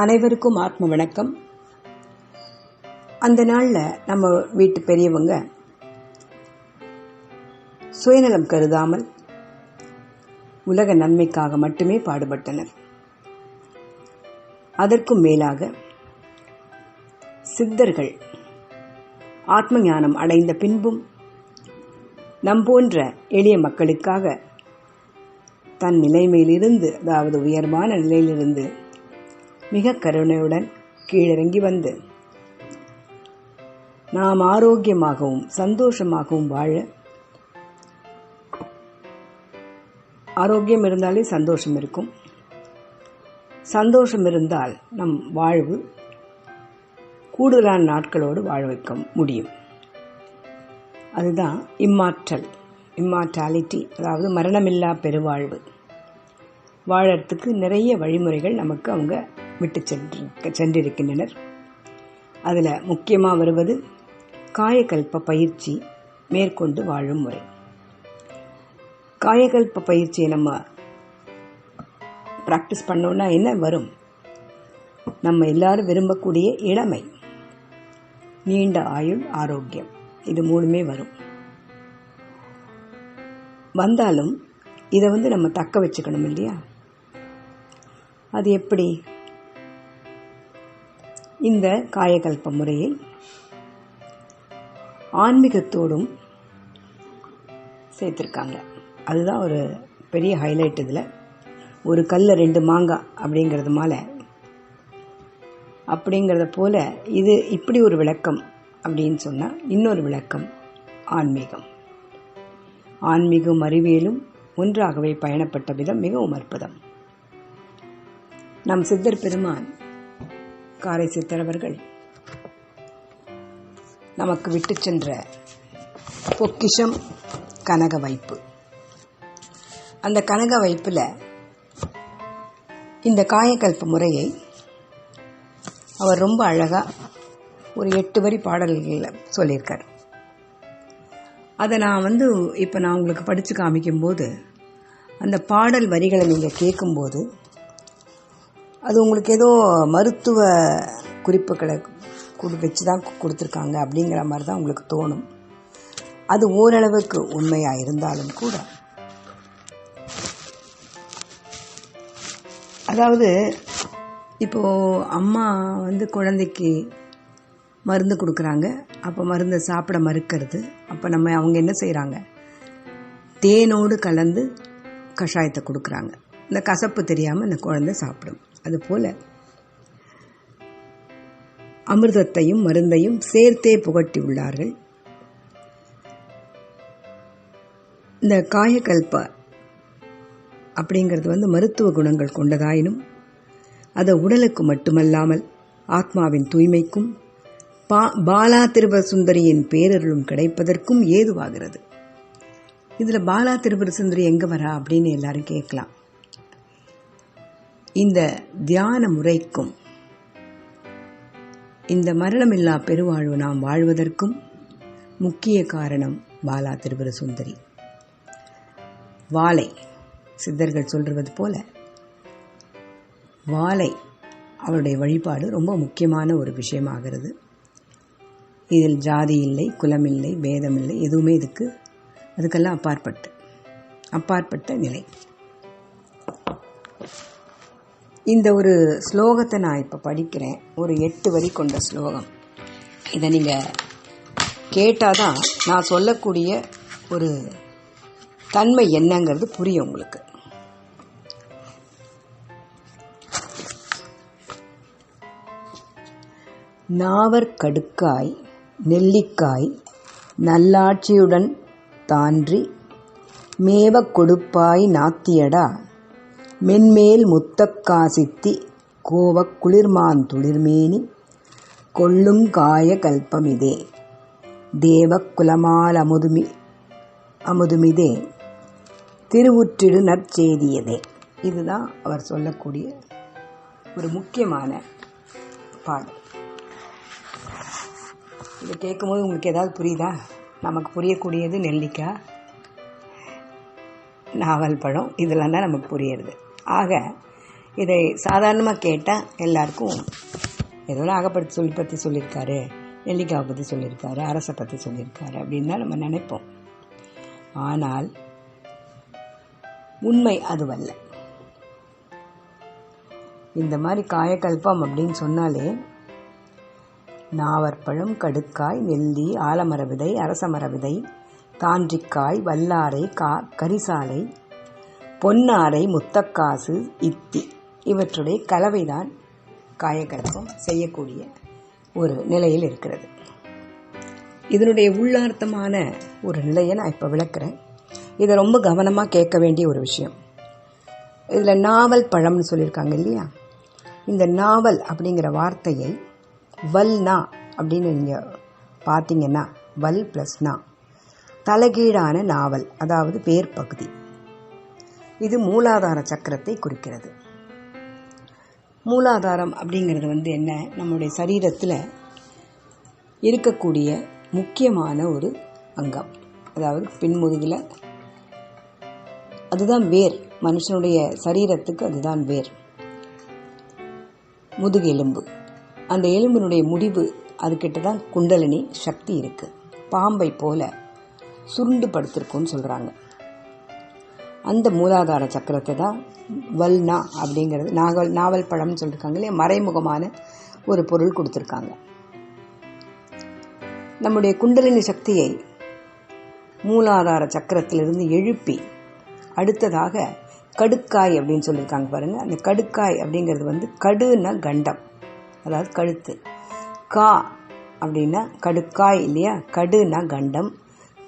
அனைவருக்கும் ஆத்ம வணக்கம். அந்த நாளில் நம்ம வீட்டு பெரியவங்க சுயநலம் கருதாமல் உலக நன்மைக்காக மட்டுமே பாடுபட்டனர். அதற்கும் மேலாக சித்தர்கள் ஆத்ம ஞானம் அடைந்த பின்பும் நம் போன்ற எளிய மக்களுக்காக தன் நிலைமையிலிருந்து அதாவது உயர்வான நிலையிலிருந்து மிக கருணையுடன் கீழிறங்கி வந்து. நாம் ஆரோக்கியமாகவும் சந்தோஷமாகவும் வாழ ஆரோக்கியம் இருந்தாலே சந்தோஷம் இருக்கும். சந்தோஷம் இருந்தால் நம் வாழ்வு கூடுதலான நாட்களோடு வாழ வைக்க முடியும். அதுதான் இம்மாற்றல் இம்மார்டாலிட்டி அதாவது மரணமில்லா பெருவாழ்வு. வாழறதுக்கு நிறைய வழிமுறைகள் நமக்கு அவங்க விட்டு சென்று சென்றிருக்கின்றனர். அதில் முக்கியமாக வருவது காயக்கல்ப பயிற்சி மேற்கொண்டு வாழும் முறை. காயக்கல்ப பயிற்சியை நம்ம ப்ராக்டிஸ் பண்ணோன்னா என்ன? வரும். நம்ம எல்லாரும் விரும்பக்கூடிய இளமை. நீண்ட ஆயுள் ஆரோக்கியம். இது மூணுமே வரும். வந்தாலும் இதை வந்து நம்ம தக்க வச்சுக்கணும் இல்லையா? அது எப்படி? இந்த காயகல்ப முறையில் ஆன்மீகத்தோடும் சேர்த்துருக்காங்க. அதுதான் ஒரு பெரிய ஹைலைட் இதில். ஒரு கல்ல ரெண்டு மாங்காய் அப்படிங்கிறது மேலே. அப்படிங்கிறத போல இது இப்படி ஒரு விளக்கம் அப்படின்னு சொன்னால் இன்னொரு விளக்கம் ஆன்மீகம். ஆன்மீகம் அறிவியலும் ஒன்றாகவே பயணப்பட்ட விதம் மிகவும் அற்புதம். நம் சித்தர் பெருமான் காரை சித்தரவர்கள் நமக்கு விட்டு சென்ற பொக்கிஷம் கனக வைப்பு. அந்த கனக வைப்பில் இந்த காயக்கல்ப முறையை அவர் ரொம்ப அழகாக ஒரு எட்டு வரி பாடல்களில் சொல்லியிருக்கார். அதை நான் வந்து இப்போ நான் உங்களுக்கு படித்து காமிக்கும்போது அந்த பாடல் வரிகளை நீங்கள் கேட்கும்போது அது உங்களுக்கு ஏதோ மருத்துவ குறிப்புகளை கொடு வச்சு தான் கொடுத்துருக்காங்க அப்படிங்கிற மாதிரி தான் உங்களுக்கு தோணும். அது ஓரளவுக்கு உண்மையாக இருந்தாலும் கூட. அதாவது இப்போது அம்மா வந்து குழந்தைக்கு மருந்து கொடுக்குறாங்க. அப்போ மருந்தை சாப்பிட மறுக்கிறது. அப்போ நம்ம அவங்க என்ன செய்கிறாங்க தேனோடு கலந்து கஷாயத்தை கொடுக்குறாங்க. இந்த கசப்பு தெரியாமல் இந்த குழந்தை சாப்பிடும். அதுபோல் அமிர்தத்தையும் மருந்தையும் சேர்த்தே புகட்டி உள்ளார்கள் இந்த காயக்கல்ப அப்படிங்கிறது வந்து மருத்துவ குணங்கள் கொண்டதாயினும் அது உடலுக்கு மட்டுமல்லாமல் ஆத்மாவின் தூய்மைக்கும் பா பாலா திருப சுந்தரியின் பேரருளும் கிடைப்பதற்கும் ஏதுவாகிறது. இதில் பாலா திருபுர சுந்தரி எங்கே வரா அப்படின்னு எல்லாரும் கேட்கலாம். இந்த தியான முறைக்கும் இந்த மரணமில்லா பெருவாழ்வு நாம் வாழ்வதற்கும் முக்கிய காரணம் பாலா திருபுர சுந்தரி. வாழை சித்தர்கள் சொல்றது போல வாழை அவருடைய வழிபாடு ரொம்ப முக்கியமான ஒரு விஷயமாகிறது. இதில் ஜாதி இல்லை குலம் இல்லை இல்லை எதுவுமே இதுக்கு அதுக்கெல்லாம் அப்பாற்பட்டு அப்பாற்பட்ட நிலை. இந்த ஒரு ஸ்லோகத்தை நான் இப்போ படிக்கிறேன். ஒரு எட்டு வரி கொண்ட ஸ்லோகம். இதை நீங்கள் கேட்டால் தான் நான் சொல்லக்கூடிய ஒரு தன்மை என்னங்கிறது புரியும் உங்களுக்கு. நாவற்கடுக்காய் நெல்லிக்காய் நல்லாட்சியுடன் தான்றி மேவக் கொடுப்பாய் நாத்தியடா மென்மேல் முத்தக்காசித்தி கோவக் குளிர்மான் துளிர்மேனி கொள்ளும் காய கல்பமிதே. தேவக் குலமால் அமுதுமி அமுதுமிதே. திருவுற்றிடு நற்செய்தியதே. இதுதான் அவர் சொல்லக்கூடிய ஒரு முக்கியமான பாடல். இதை கேட்கும்போது உங்களுக்கு ஏதாவது புரியுதா? நமக்கு புரியக்கூடியது நெல்லிக்காய் நாவல் பழம் இதெல்லாம் தான் நமக்கு புரியுறது. ஆக இதை சாதாரணமாக கேட்டால் எல்லாருக்கும் ஏதோ நாகப்படத்தை சொல்லி பற்றி சொல்லியிருக்காரு நெல்லிக்காவை பற்றி சொல்லியிருக்காரு அரசை பற்றி சொல்லியிருக்காரு அப்படின்னு தான் நம்ம நினைப்போம். ஆனால் உண்மை அதுவல்ல. இந்த மாதிரி காயக்கல்பம் அப்படின்னு சொன்னாலே நாவற்பழம் கடுக்காய் நெல்லி ஆலமர விதை அரசமர விதை தாண்டிக்காய் வல்லாரை கா கரிசாலை பொன்னாரை முத்தக்காசு இத்தி இவற்றுடைய கலவைதான் காயக்கல்பம் செய்யக்கூடிய ஒரு நிலையில் இருக்கிறது. இதனுடைய உள்ளார்த்தமான ஒரு நிலையை நான் இப்போ விளக்குறேன். இதை ரொம்ப கவனமாக கேட்க வேண்டிய ஒரு விஷயம். இதில் நாவல் பழம்னு சொல்லியிருக்காங்க இல்லையா? இந்த நாவல் அப்படிங்கிற வார்த்தையை வல்னா அப்படின்னு நீங்கள் பார்த்தீங்கன்னா வல் ப்ளஸ் நா. தலைகீழான நாவல் அதாவது பேர் பகுதி இது மூலாதார சக்கரத்தை குறிக்கிறது. மூலாதாரம் அப்படிங்கிறது வந்து என்ன? நம்முடைய சரீரத்தில் இருக்கக்கூடிய முக்கியமான ஒரு அங்கம். அதாவது பின்முதுகில் அதுதான் வேர். மனுஷனுடைய சரீரத்துக்கு அதுதான் வேர். முதுகெலும்பு அந்த எலும்பினுடைய முடிவு அதுக்கிட்ட தான் குண்டலினி சக்தி இருக்குது பாம்பை போல சுருண்டு படுத்திருக்கும்னு சொல்கிறாங்க அந்த மூலாதார சக்கரத்தை தான் வல்னா அப்படிங்கிறது நாவல் நாவல் பழம்னு சொல்லியிருக்காங்க இல்லையா? மறைமுகமான ஒரு பொருள் கொடுத்துருக்காங்க. நம்முடைய குண்டலினி சக்தியை மூலாதார சக்கரத்திலிருந்து எழுப்பி அடுத்ததாக கடுக்காய் அப்படின்னு சொல்லியிருக்காங்க பாருங்க. அந்த கடுக்காய் அப்படிங்கிறது வந்து கடுன்னா கண்டம். அதாவது கழுத்து. கா அப்படின்னா கடுக்காய் இல்லையா? கடுனா கண்டம்.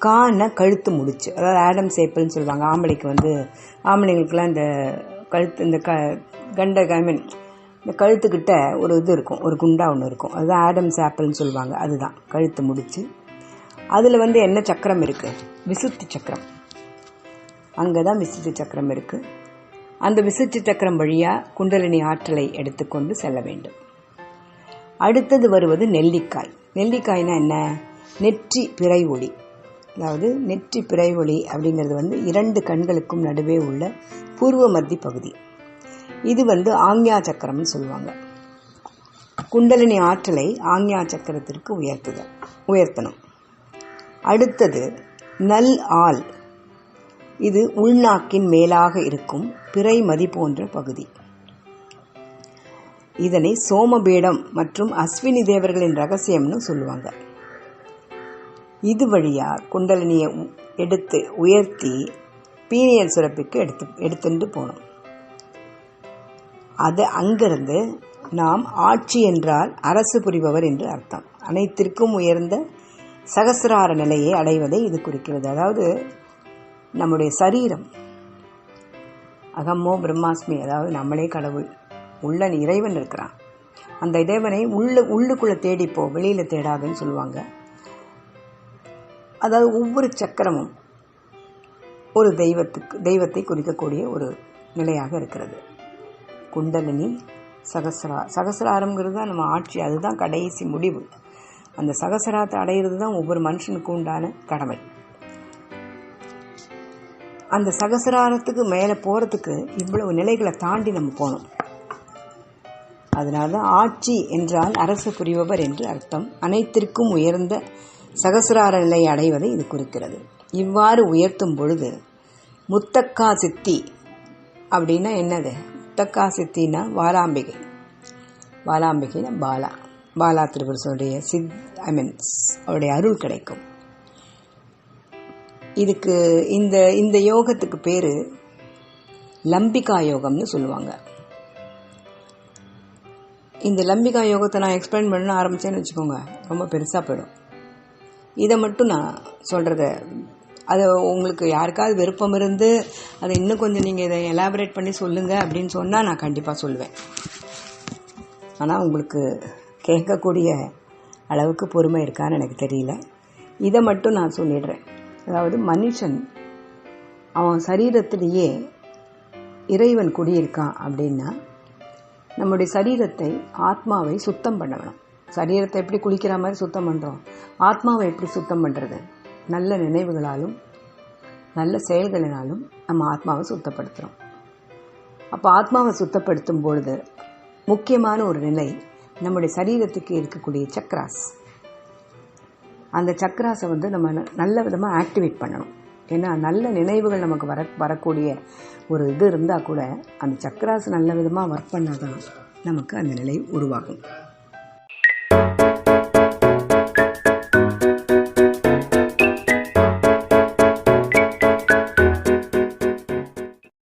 கான்னா கழுத்து முடிச்சு. அதாவது ஆடம் சேப்பிள்னு சொல்லுவாங்க. ஆம்பளைக்கு வந்து ஆம்பளைங்களுக்குலாம் இந்த கழுத்து இந்த க கண்ட ஐ மீன் இந்த கழுத்துக்கிட்ட ஒரு இது இருக்கும். ஒரு குண்டா ஒன்று இருக்கும். அதுதான் ஆடம் சாப்பிள்னு சொல்லுவாங்க. அதுதான். கழுத்து முடிச்சு. அதில் வந்து என்ன சக்கரம் இருக்குது விசுத்தி சக்கரம். அங்கே தான் விசுத்தி சக்கரம் இருக்குது அந்த விசுத்தி சக்கரம் வழியாக குண்டலினி ஆற்றலை எடுத்துக்கொண்டு செல்ல வேண்டும். அடுத்தது வருவது நெல்லிக்காய். நெல்லிக்காய்னா என்ன? நெற்றி பிறை ஒளி. அதாவது நெற்றி பிறை ஒளி அப்படிங்கிறது வந்து இரண்டு கண்களுக்கும் நடுவே உள்ள பூர்வ மத்தி பகுதி. இது வந்து ஆங்யா சக்கரம்னு சொல்லுவாங்க. குண்டலினி ஆற்றலை ஆங்யா சக்கரத்திற்கு உயர்த்துதல் உயர்த்தணும். அடுத்தது நல் ஆல் இது உள்நாக்கின் மேலாக இருக்கும் பிறை மதி போன்ற பகுதி. இதனை சோமபீடம் மற்றும் அஸ்வினி தேவர்களின் ரகசியம்னு சொல்லுவாங்க. இது வழியாக குண்டலினியை எடுத்து உயர்த்தி பீனியல் சுரப்பிக்கு எடுத்து எடுத்துட்டு போகணும் அது அங்கிருந்து நாம் ஆட்சி என்றால் அரசு புரிபவர் என்று அர்த்தம். அனைத்திற்கும் உயர்ந்த சகசிரார நிலையை அடைவதை இது குறிக்கிறது. அதாவது நம்முடைய சரீரம் அகம்மோ பிரம்மாஸ்மி அதாவது நம்மளே கடவுள் உள்ள இறைவன் இருக்கிறான். அந்த இறைவனை உள்ள உள்ளுக்குள்ளே தேடிப்போ வெளியில் தேடாதுன்னு சொல்லுவாங்க. அதாவது ஒவ்வொரு சக்கரமும் ஒரு தெய்வத்துக்கு தெய்வத்தை குறிக்கக்கூடிய ஒரு நிலையாக இருக்கிறது. குண்டலினி சகசரா சகசராரம்ங்கிறது தான் நம்ம ஆட்சி அதுதான் கடைசி முடிவு. அந்த சகசராத்தை அடையிறது தான் ஒவ்வொரு மனுஷனுக்கு உண்டான கடமை. அந்த சகசராரத்துக்கு மேலே போகிறதுக்கு இவ்வளவு நிலைகளை தாண்டி நம்ம போகணும். அதனால ஆட்சி என்றால் அரசு புரிபவர் என்று அர்த்தம். அனைத்திற்கும் உயர்ந்த சகசுரார நிலையை அடைவதை இது குறிக்கிறது. இவ்வாறு உயர்த்தும் பொழுது முத்தக்கா சித்தி அப்படின்னா என்னது? முத்தக்கா சித்தின்னா வாலாம்பிகை. வாலாம்பிகைனா பாலா. பாலா திருபுரசனுடைய சித் ஐ மீன் அவருடைய அருள் கிடைக்கும். இதுக்கு இந்த இந்த யோகத்துக்கு பேர் லம்பிகா யோகம்னு சொல்லுவாங்க. இந்த லம்பிகா யோகத்தை நான் எக்ஸ்பிளைன் பண்ண ஆரம்பித்தேன்னு வச்சுக்கோங்க. ரொம்ப பெருசாக போயிடும். இதை மட்டும் நான் சொல்கிறத அதை உங்களுக்கு யாருக்காவது விருப்பம் இருந்து அதை இன்னும் கொஞ்சம் நீங்கள் இதை எலாபரேட் பண்ணி சொல்லுங்கள் அப்படின்னு சொன்னால் நான் கண்டிப்பாக சொல்லுவேன். ஆனால் உங்களுக்கு கேட்கக்கூடிய அளவுக்கு பொறுமை இருக்கான்னு எனக்கு தெரியல. இதை மட்டும் நான் சொல்லிடுறேன். அதாவது மனுஷன் அவன் சரீரத்திலேயே இறைவன் குடியிருக்கான் அப்படின்னா நம்முடைய சரீரத்தை ஆத்மாவை சுத்தம் பண்ணணும். சரீரத்தை எப்படி குளிக்கிற மாதிரி சுத்தம் பண்ணுறோம் ஆத்மாவை எப்படி சுத்தம் பண்ணுறது நல்ல நினைவுகளாலும் நல்ல செயல்களினாலும் நம்ம ஆத்மாவை சுத்தப்படுத்துகிறோம் அப்போ ஆத்மாவை சுத்தப்படுத்தும் பொழுது முக்கியமான ஒரு நிலை நம்முடைய சரீரத்துக்கு இருக்கக்கூடிய சக்ராஸ். அந்த சக்ராஸை வந்து நம்ம ந- நல்ல விதமாக ஆக்டிவேட் பண்ணணும். ஏன்னா நல்ல நினைவுகள் நமக்கு வர வரக்கூடிய ஒரு இது இருந்தால் கூட அந்த சக்ராஸ் நல்ல விதமாக ஒர்க் பண்ணால் தான் நமக்கு அந்த நிலை உருவாகும்.